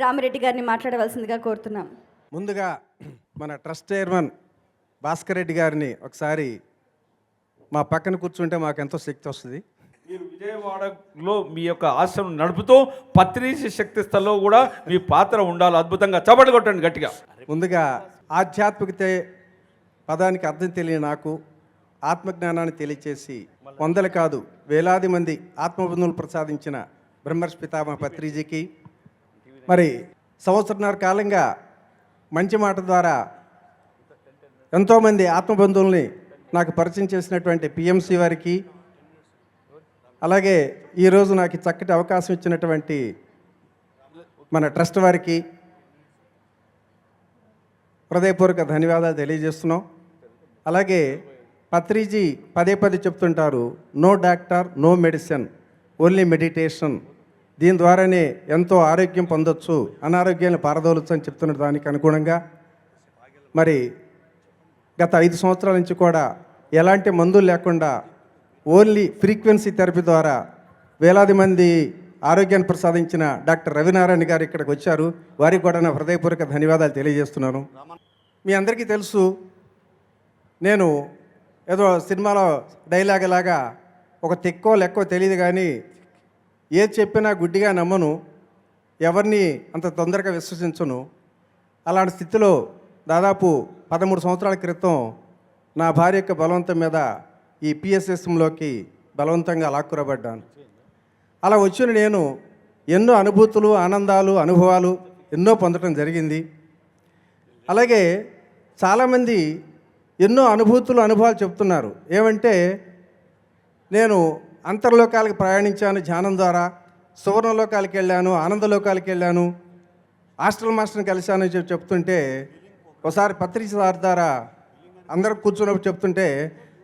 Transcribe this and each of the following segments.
రామిరెడ్డి గారిని మాట్లాడవలసిందిగా కోరుతున్నాం. ముందుగా మన ట్రస్ట్ చైర్మన్ భాస్కర్ రెడ్డి గారిని ఒకసారి మా పక్కన కూర్చుంటే మాకు ఎంతో శక్తి వస్తుంది. మీరు విజయవాడలో మీ యొక్క ఆశ్రమం నడుపుతూ పత్రిజీ శక్తి స్థల్లో కూడా మీ పాత్ర ఉండాలి. అద్భుతంగా చప్పట్లు కొట్టండి గట్టిగా. ముందుగా ఆధ్యాత్మికతే పదానికి అర్థం తెలియని నాకు ఆత్మజ్ఞానాన్ని తెలియచేసి వందలు కాదు వేలాది మంది ఆత్మబంధువులు ప్రసాదించిన బ్రహ్మర్షి పితామహ పత్రిజీకి మరి సంవత్సరంన్నర కాలంగా మంచి మాట ద్వారా ఎంతోమంది ఆత్మబంధువుల్ని నాకు పరిచయం చేసినటువంటి పిఎంసి వారికి అలాగే ఈరోజు నాకు చక్కటి అవకాశం ఇచ్చినటువంటి మన ట్రస్ట్ వారికి హృదయపూర్వక ధన్యవాదాలు తెలియజేస్తున్నాం. అలాగే పత్రిజీ పదే పదే చెప్తుంటారు no doctor no medicine only meditation దీని ద్వారానే ఎంతో ఆరోగ్యం పొందొచ్చు అనారోగ్యాన్ని పారదోలచ్చు అని చెప్తున్న దానికి అనుగుణంగా మరి గత ఐదు సంవత్సరాల నుంచి కూడా ఎలాంటి మందులు లేకుండా ఓన్లీ ఫ్రీక్వెన్సీ థెరపీ ద్వారా వేలాది మంది ఆరోగ్యాన్ని ప్రసాదించిన డాక్టర్ రవినారాయణ గారు ఇక్కడికి వచ్చారు. వారికి కూడా నా హృదయపూర్వక ధన్యవాదాలు తెలియజేస్తున్నాను. మీ అందరికీ తెలుసు నేను ఏదో సినిమాలో డైలాగ్ లాగా ఒక తెక్కో లెక్కో తెలియదు కానీ ఏది చెప్పినా గుడ్డిగా నమ్మను ఎవరిని అంత తొందరగా విశ్వసించను. అలాంటి స్థితిలో దాదాపు పదమూడు సంవత్సరాల క్రితం నా భార్య యొక్క బలవంతం మీద ఈ పిఎస్ఎస్ఎంలోకి బలవంతంగా లాక్కురబడ్డాను. అలా వచ్చిన నేను ఎన్నో అనుభూతులు ఆనందాలు అనుభవాలు ఎన్నో పొందడం జరిగింది. అలాగే చాలామంది ఎన్నో అనుభూతులు అనుభవాలు చెప్తున్నారు. ఏమంటే నేను అంతర్లోకాలకు ప్రయాణించాను ధ్యానం ద్వారా సువర్ణలోకాలకు వెళ్ళాను ఆనందలోకాలకు వెళ్ళాను హాస్టల్ మాస్టర్ని కలిశాను చెప్పి చెప్తుంటే ఒకసారి పత్రిక సార్ ద్వారా అందరూ కూర్చున్నప్పుడు చెప్తుంటే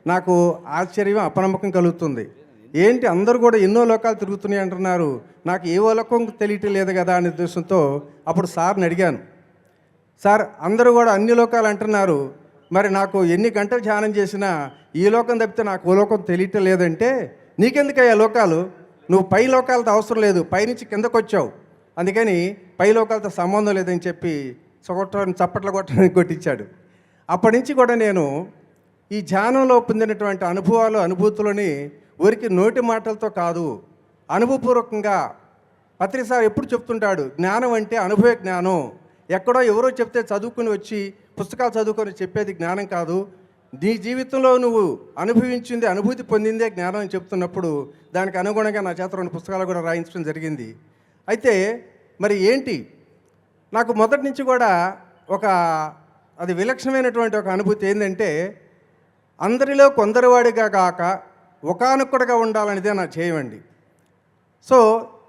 నాకు ఆశ్చర్యం అపనమ్మకం కలుగుతుంది. ఏంటి అందరూ కూడా ఎన్నో లోకాలు తిరుగుతున్నాయి అంటున్నారు నాకు ఏ లోకం తెలియటం లేదు కదా అనే ఉద్దేశంతో అప్పుడు సార్ని అడిగాను. సార్ అందరూ కూడా అన్ని లోకాలు అంటున్నారు మరి నాకు ఎన్ని గంటలు ధ్యానం చేసినా ఈ లోకం తప్పితే నాకు ఓ లోకం తెలియటం లేదంటే నీకెందుకయ్యా లోకాలు? నువ్వు పై లోకాలతో అవసరం లేదు పైనుంచి కిందకు వచ్చావు అందుకని పై లోకాలతో సంబంధం లేదని చెప్పి చొట్టని చప్పట్లు కొట్టడానికి కొట్టించాడు. అప్పటి నుంచి కూడా నేను ఈ ధ్యానంలో పొందినటువంటి అనుభవాలు అనుభూతులని ఊరికి నోటి మాటలతో కాదు అనుభవపూర్వకంగా పత్రిసారి ఎప్పుడు చెప్తుంటాడు జ్ఞానం అంటే అనుభవ జ్ఞానం. ఎక్కడో ఎవరో చెప్తే చదువుకుని వచ్చి పుస్తకాలు చదువుకొని చెప్పేది జ్ఞానం కాదు నీ జీవితంలో నువ్వు అనుభవించింది అనుభూతి పొందిందే జ్ఞానం అని చెప్తున్నప్పుడు దానికి అనుగుణంగా నా చేత రెండు పుస్తకాలు కూడా రాయించడం జరిగింది. అయితే మరి ఏంటి? నాకు మొదటి నుంచి కూడా ఒక అది విలక్షణమైనటువంటి ఒక అనుభూతి ఏంటంటే అందరిలో కొందరివాడిగా కాక ఒకనొక్కడిగా ఉండాలనేదే నా చేయమండి సో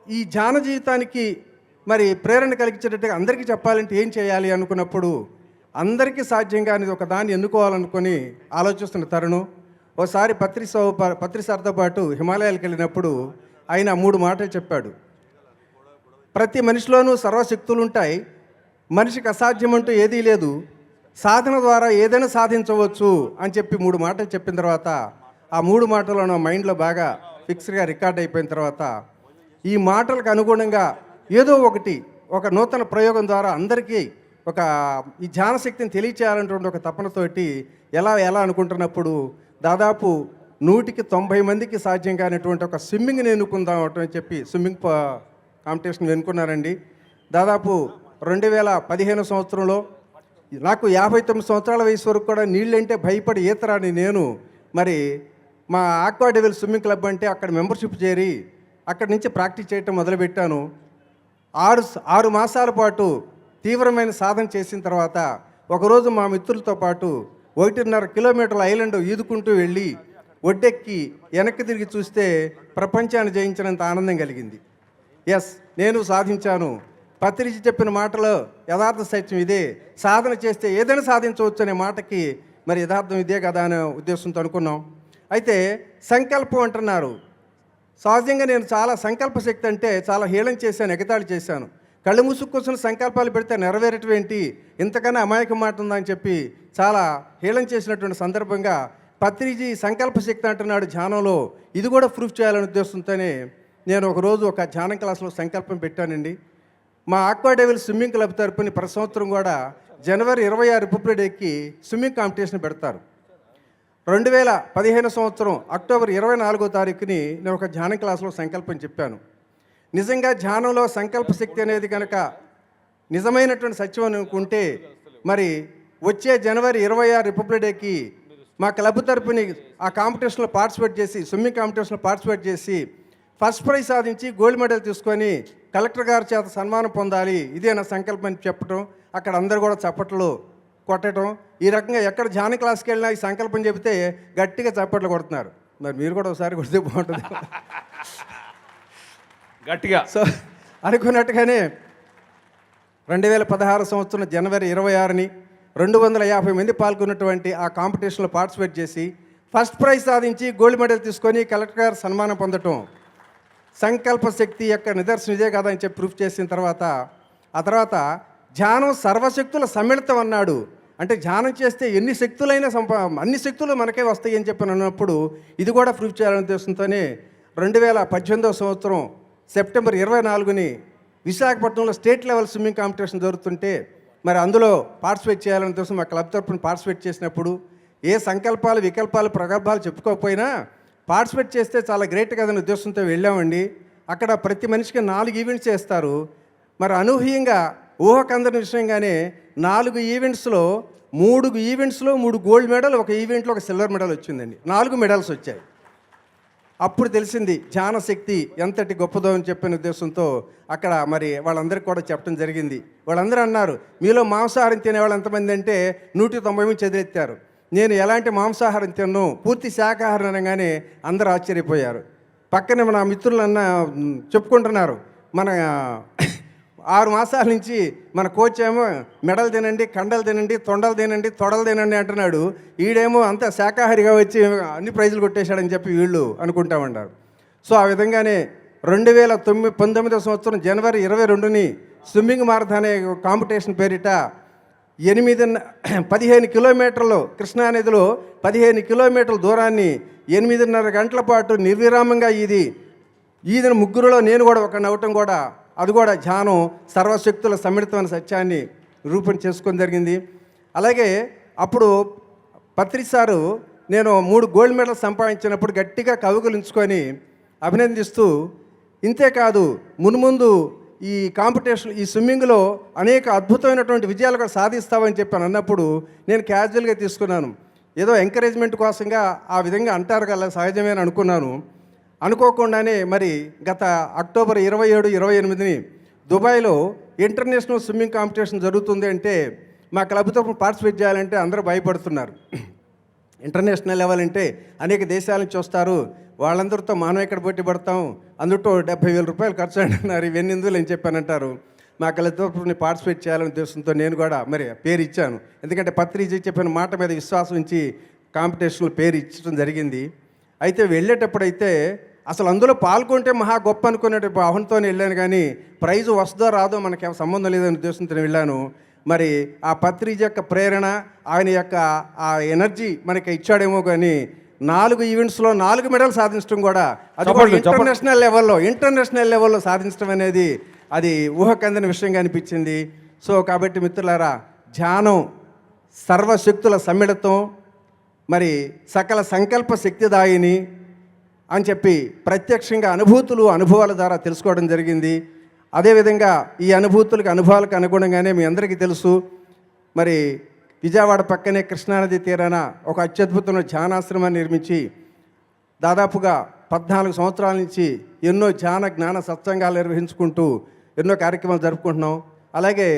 ఈ ధ్యాన జీవితానికి మరి ప్రేరణ కలిగించేటట్టుగా అందరికీ చెప్పాలంటే ఏం చేయాలి అనుకున్నప్పుడు అందరికీ సాధ్యం కానిది ఒక దాన్ని ఎన్నుకోవాలనుకొని ఆలోచిస్తున్న తరుణం. ఒకసారి పత్రి పత్రిసార్తో పాటు హిమాలయాలకు వెళ్ళినప్పుడు ఆయన మూడు మాటలు చెప్పాడు. ప్రతి మనిషిలోనూ సర్వశక్తులు ఉంటాయి. మనిషికి అసాధ్యం అంటూ ఏదీ లేదు. సాధన ద్వారా ఏదైనా సాధించవచ్చు అని చెప్పి మూడు మాటలు చెప్పిన తర్వాత ఆ మూడు మాటలు నా మైండ్లో బాగా ఫిక్స్డ్గా రికార్డ్ అయిపోయిన తర్వాత ఈ మాటలకు అనుగుణంగా ఏదో ఒకటి ఒక నూతన ప్రయోగం ద్వారా అందరికీ ఒక ఈ ధ్యాన శక్తిని తెలియచేయాలనేటువంటి ఒక తపనతోటి ఎలా ఎలా అనుకుంటున్నప్పుడు దాదాపు నూటికి తొంభై మందికి సాధ్యం కానటువంటి ఒక స్విమ్మింగ్ని ఎన్నుకుందాం అని చెప్పి స్విమ్మింగ్ కాంపిటీషన్ ఎన్నుకున్నారండి. దాదాపు రెండు వేల పదిహేను సంవత్సరంలో నాకు యాభై తొమ్మిది సంవత్సరాల వయసు వరకు కూడా నీళ్ళంటే భయపడి ఈతరాని నేను మరి మా ఆక్వా డెవిల్ స్విమ్మింగ్ క్లబ్ అంటే అక్కడ మెంబర్షిప్ చేరి అక్కడి నుంచి ప్రాక్టీస్ చేయటం మొదలుపెట్టాను. ఆరు ఆరు మాసాల పాటు తీవ్రమైన సాధన చేసిన తర్వాత ఒకరోజు మా మిత్రులతో పాటు ఒకటిన్నర కిలోమీటర్ల ఐలాండ్ ఈదుకుంటూ వెళ్ళి ఒడ్డెక్కి వెనక్కి తిరిగి చూస్తే ప్రపంచాన్ని జయించినంత ఆనందం కలిగింది. ఎస్ నేను సాధించాను. పత్రిక చెప్పిన మాటలో యథార్థ సత్యం ఇదే. సాధన చేస్తే ఏదైనా సాధించవచ్చు అనే మాటకి మరి యథార్థం ఇదే కదా అనే ఉద్దేశంతో అనుకున్నాం. అయితే సంకల్పం అంటున్నారు. సహజంగా నేను చాలా సంకల్ప శక్తి అంటే చాలా హీళం చేశాను ఎగతాళి చేశాను. కళ్ళు మూసుకొచ్చిన సంకల్పాలు పెడితే నెరవేరేటువంటి? ఇంతకన్నా అమాయకం మాట ఉందని చెప్పి చాలా హీలం చేసినటువంటి సందర్భంగా పత్రిజీ సంకల్ప శక్తి అంటున్నాడు ధ్యానంలో. ఇది కూడా ప్రూఫ్ చేయాలనే ఉద్దేశంతోనే నేను ఒకరోజు ఒక ధ్యానం క్లాస్లో సంకల్పం పెట్టానండి. మా ఆక్వా డెవిల్ స్విమ్మింగ్ క్లబ్ తరపుని ప్రతి సంవత్సరం కూడా జనవరి ఇరవై ఆరు రిపబ్లిక్ డేకి స్విమ్మింగ్ కాంపిటీషన్ పెడతారు. రెండు వేల పదిహేను సంవత్సరం అక్టోబర్ ఇరవై నాలుగో తారీఖుని నేను ఒక ధ్యానం క్లాస్లో సంకల్పం చెప్పాను. నిజంగా ధ్యానంలో సంకల్ప శక్తి అనేది కనుక నిజమైనటువంటి సత్యం అనుకుంటే మరి వచ్చే జనవరి ఇరవై ఆరు రిపబ్లిక్ డేకి మా క్లబ్ తరపుని ఆ కాంపిటీషన్లో పార్టిసిపేట్ చేసి స్విమ్మింగ్ కాంపిటీషన్లో పార్టిసిపేట్ చేసి ఫస్ట్ ప్రైజ్ సాధించి గోల్డ్ మెడల్ తీసుకొని కలెక్టర్ గారి చేత సన్మానం పొందాలి. ఇదే నా సంకల్పం అని చెప్పటం అక్కడ అందరు కూడా చప్పట్లు కొట్టడం ఈ రకంగా ఎక్కడ ధ్యాన క్లాస్కి వెళ్ళినా ఈ సంకల్పం చెబితే గట్టిగా చప్పట్లు కొడుతున్నారు. మరి మీరు కూడా ఒకసారి కొడితే బాగుంటుంది. గట్టిగా. సో అనుకున్నట్టుగానే రెండు వేల పదహారు సంవత్సరం జనవరి ఇరవై ఆరుని రెండు వందల యాభై మంది పాల్గొన్నటువంటి ఆ కాంపిటీషన్లో పార్టిసిపేట్ చేసి ఫస్ట్ ప్రైజ్ సాధించి గోల్డ్ మెడల్ తీసుకొని కలెక్టర్ గారు సన్మానం పొందటం సంకల్ప శక్తి యొక్క నిదర్శనం ఇదే కదా అని చెప్పి ప్రూఫ్ చేసిన తర్వాత ఆ తర్వాత ధ్యానం సర్వశక్తుల సమ్మిళితం అన్నాడు. అంటే ధ్యానం చేస్తే ఎన్ని శక్తులైనా సంపా అన్ని శక్తులు మనకే వస్తాయి అని చెప్పి అన్నప్పుడు ఇది కూడా ప్రూఫ్ చేయాలనే ఉద్దేశంతోనే రెండు వేల పద్దెనిమిదవ సంవత్సరం సెప్టెంబర్ ఇరవై నాలుగుని విశాఖపట్నంలో స్టేట్ లెవెల్ స్విమ్మింగ్ కాంపిటీషన్ జరుగుతుంటే మరి అందులో పార్టిసిపేట్ చేయాలని ఉద్దేశం మా క్లబ్ తరఫున పార్టిసిపేట్ చేసినప్పుడు ఏ సంకల్పాలు వికల్పాలు ప్రగల్భాలు చెప్పుకోకపోయినా పార్టిసిపేట్ చేస్తే చాలా గ్రేట్ కదనే ఉద్దేశంతో వెళ్ళామండి. అక్కడ ప్రతి మనిషికి నాలుగు ఈవెంట్స్ చేస్తారు. మరి అనూహ్యంగా ఊహకందని విషయంగానే నాలుగు ఈవెంట్స్లో మూడు ఈవెంట్స్లో మూడు గోల్డ్ మెడల్ ఒక ఈవెంట్లో ఒక సిల్వర్ మెడల్ వచ్చిందండి. నాలుగు మెడల్స్ వచ్చాయి. అప్పుడు తెలిసింది ధ్యాన శక్తి ఎంతటి గొప్పదో అని చెప్పిన ఉద్దేశంతో అక్కడ మరి వాళ్ళందరికీ కూడా చెప్పడం జరిగింది. వాళ్ళందరూ అన్నారు మీలో మాంసాహారం తినేవాళ్ళు ఎంతమంది అంటే నూట తొంభై మంది చదివెత్తారు నేను ఎలాంటి మాంసాహారం తిన్ను పూర్తి శాకాహారం అనగానే అందరూ ఆశ్చర్యపోయారు. పక్కనే మన మిత్రులన్న చెప్పుకుంటున్నారు. మన ఆరు మాసాల నుంచి మన కోచ్ ఏమో మెడలు తినండి కండలు తినండి తొండలు తినండి తొడలు తినండి అంటున్నాడు. ఈడేమో అంత శాకాహారిగా వచ్చి అన్ని ప్రైజులు కొట్టేశాడని చెప్పి వీళ్ళు అనుకుంటామన్నారు సో ఆ విధంగానే రెండు వేల తొమ్మిది పంతొమ్మిదవ సంవత్సరం జనవరి ఇరవై రెండుని స్విమ్మింగ్ మారథాన్ అనే కాంపిటీషన్ పేరిట ఎనిమిది పదిహేను కిలోమీటర్లు కృష్ణానదిలో పదిహేను కిలోమీటర్ల దూరాన్ని ఎనిమిదిన్నర గంటల పాటు నిర్విరామంగా ఇది ఈదిన ముగ్గురులో నేను కూడా ఒక నవ్వటం కూడా అది కూడా ధ్యానం సర్వశక్తుల సమ్మిళితమైన సత్యాన్ని రూపం చేసుకొని జరిగింది. అలాగే అప్పుడు పత్రిసారు నేను మూడు గోల్డ్ మెడల్ సంపాదించినప్పుడు గట్టిగా కవుగులించుకొని అభినందిస్తూ ఇంతేకాదు మున్ముందు ఈ కాంపిటీషన్ ఈ స్విమ్మింగ్లో అనేక అద్భుతమైనటువంటి విజయాలు కూడా సాధిస్తావని చెప్పాను అన్నప్పుడు నేను క్యాజువల్గా తీసుకున్నాను. ఏదో ఎంకరేజ్మెంట్ కోసంగా ఆ విధంగా అంటారు కదా సహజమే అనుకున్నాను. అనుకోకుండానే మరి గత అక్టోబర్ ఇరవై ఏడు ఇరవై ఎనిమిదిని దుబాయ్లో ఇంటర్నేషనల్ స్విమ్మింగ్ కాంపిటీషన్ జరుగుతుంది అంటే మా క్లబ్తో పార్టిసిపేట్ చేయాలంటే అందరూ భయపడుతున్నారు. ఇంటర్నేషనల్ లెవెల్ అంటే అనేక దేశాల నుంచి వస్తారు. వాళ్ళందరితో మనం ఎక్కడ పోటీ పడతాం? అందులో డెబ్బై వేల రూపాయలు ఖర్చు అంటున్నారు. ఇవన్నీ ఎందుకు అని చెప్పానంటారు? మా కళతరపుని పార్టిసిపేట్ చేయాలనే ఉద్దేశంతో నేను కూడా మరి పేరు ఇచ్చాను. ఎందుకంటే పత్రిక చెప్పిన మాట మీద విశ్వాసం ఉంచి కాంపిటీషన్లో పేరు ఇచ్చడం జరిగింది. అయితే వెళ్ళేటప్పుడైతే అసలు అందులో పాల్గొంటే మహా గొప్ప అనుకునే భావనతో వెళ్ళాను కానీ ప్రైజ్ వస్తుందో రాదో మనకి సంబంధం లేదనే ఉద్దేశంతో వెళ్ళాను మరి ఆ పత్రిక యొక్క ప్రేరణ ఆయన యొక్క ఆ ఎనర్జీ మనకి ఇచ్చాడేమో కానీ నాలుగు ఈవెంట్స్లో నాలుగు మెడల్ సాధించడం కూడా అది. ఇంటర్నేషనల్ లెవెల్లో ఇంటర్నేషనల్ లెవెల్లో సాధించడం అనేది అది ఊహకందని విషయంగా అనిపించింది సో కాబట్టి మిత్రులారా ధ్యానం సర్వశక్తుల సమ్మిళితం మరి సకల సంకల్ప శక్తిదాయిని అని చెప్పి ప్రత్యక్షంగా అనుభూతులు అనుభవాల ద్వారా తెలుసుకోవడం జరిగింది. అదేవిధంగా ఈ అనుభూతులకు అనుభవాలకు అనుగుణంగానే మీ అందరికీ తెలుసు. మరి విజయవాడ పక్కనే కృష్ణానది తీరాన ఒక అత్యద్భుతమైన ధ్యానాశ్రమాన్ని నిర్మించి దాదాపుగా పద్నాలుగు సంవత్సరాల నుంచి ఎన్నో ధ్యాన జ్ఞాన సత్సంగాలు నిర్వహించుకుంటూ ఎన్నో కార్యక్రమాలు జరుపుకుంటున్నాం. అలాగే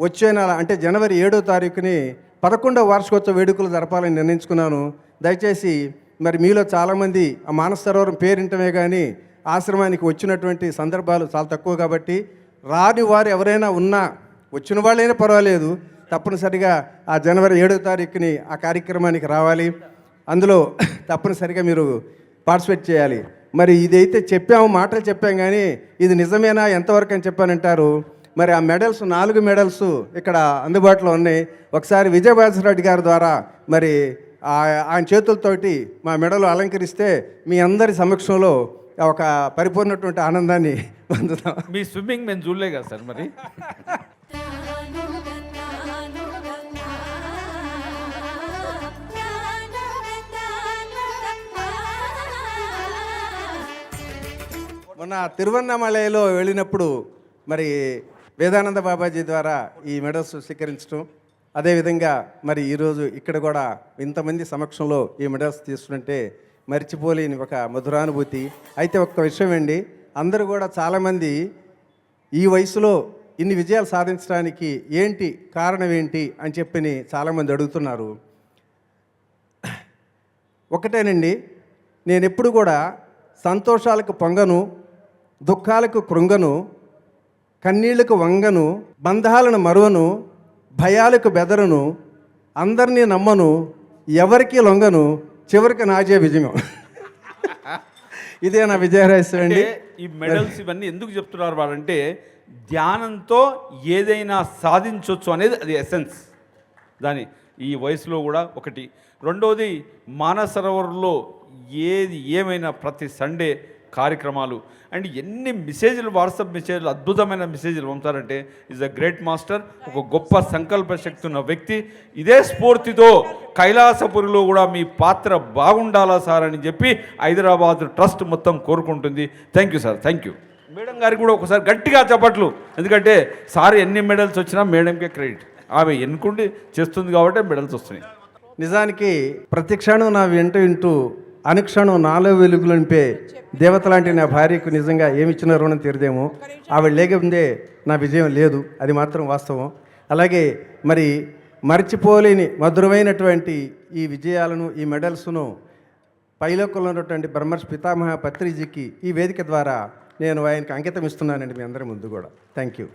వచ్చే నెల అంటే జనవరి ఏడో తారీఖుని పదకొండవ వార్షికోత్సవ వేడుకలు జరపాలని నిర్ణయించుకున్నాను. దయచేసి మరి మీలో చాలామంది ఆ మానసరోవరం పేరింటమే కానీ ఆశ్రమానికి వచ్చినటువంటి సందర్భాలు చాలా తక్కువ కాబట్టి రాని వారు ఎవరైనా ఉన్నా వచ్చిన వాళ్ళైనా పర్వాలేదు. తప్పనిసరిగా ఆ జనవరి ఏడో తారీఖుని ఆ కార్యక్రమానికి రావాలి. అందులో తప్పనిసరిగా మీరు పార్టిసిపేట్ చేయాలి. మరి ఇదైతే చెప్పాము మాటలు చెప్పాం కానీ ఇది నిజమేనా ఎంతవరకు అని చెప్పానంటారు. మరి ఆ మెడల్స్ నాలుగు మెడల్స్ ఇక్కడ అందుబాటులో ఉన్నాయి. ఒకసారి విజయభాస్కర్ గారి ద్వారా మరి ఆయన చేతులతోటి మా మెడలు అలంకరిస్తే మీ అందరి సమక్షంలో ఒక పరిపూర్ణటువంటి ఆనందాన్ని పొందుతాం. మీ స్విమ్మింగ్ మేము చూడలే కదా సార్ మరి. మొన్న తిరువన్నమలైలో వెళ్ళినప్పుడు మరి వేదానంద బాబాజీ ద్వారా ఈ మెడల్స్ స్వీకరించడం అదేవిధంగా మరి ఈరోజు ఇక్కడ కూడా ఇంతమంది సమక్షంలో ఈ మెడల్స్ తీసుకుంటే మర్చిపోలేని ఒక మధురానుభూతి. అయితే ఒక్క విషయం అండి అందరూ కూడా చాలామంది ఈ వయసులో ఇన్ని విజయాలు సాధించడానికి ఏంటి కారణం ఏంటి అని చెప్పి చాలామంది అడుగుతున్నారు. ఒకటేనండి నేను ఎప్పుడు కూడా సంతోషాలకు పొంగను దుఃఖాలకు కృంగను కన్నీళ్ళకు వంగను బంధాలను మరువను భయాలకు బెదరను అందరినీ నమ్మను ఎవరికి లొంగను చివరికి నాజే విజయం. ఇదే నా విజయరహస్యం అండి. ఈ మెడల్స్ ఇవన్నీ ఎందుకు చెప్తున్నారు వాళ్ళంటే ధ్యానంతో ఏదైనా సాధించవచ్చు అనేది అది ఎసెన్స్ దాని ఈ వయసులో కూడా ఒకటి. రెండవది మానసరోవర్లో ఏది ఏమైనా ప్రతి సండే కార్యక్రమాలు అండ్ ఎన్ని మెసేజ్లు వాట్సాప్ మెసేజ్లు అద్భుతమైన మెసేజ్లు పంపుతారంటే ఈజ్ అ గ్రేట్ మాస్టర్ ఒక గొప్ప సంకల్ప శక్తి ఉన్న వ్యక్తి. ఇదే స్ఫూర్తితో కైలాసపురిలో కూడా మీ పాత్ర బాగుండాలా సార్ అని చెప్పి హైదరాబాద్ ట్రస్ట్ మొత్తం కోరుకుంటుంది. Thank you sir thank you madam గారికి కూడా ఒకసారి గట్టిగా చెప్పట్లు. ఎందుకంటే సార్ ఎన్ని మెడల్స్ వచ్చినా మేడంకే క్రెడిట్. ఆమె ఎన్నుకుండి చేస్తుంది కాబట్టి మెడల్స్ వస్తున్నాయి. నిజానికి ప్రతి క్షణం నా వెంట వింటూ అనుక్షణం నాలో వెలుగులు నింపే దేవత లాంటి నా భార్యకు నిజంగా ఏమిచ్చిన రుణం తీరదేమో? ఆవిడ లేకుందే నా విజయం లేదు. అది మాత్రం వాస్తవం. అలాగే మరి మర్చిపోలేని మధురమైనటువంటి ఈ విజయాలను ఈ మెడల్స్ను పైలోకంలో ఉన్నటువంటి బ్రహ్మర్షి పితామహ పత్రిజీకి ఈ వేదిక ద్వారా నేను ఆయనకి అంకితం ఇస్తున్నానండి మీ అందరి ముందు కూడా. Thank you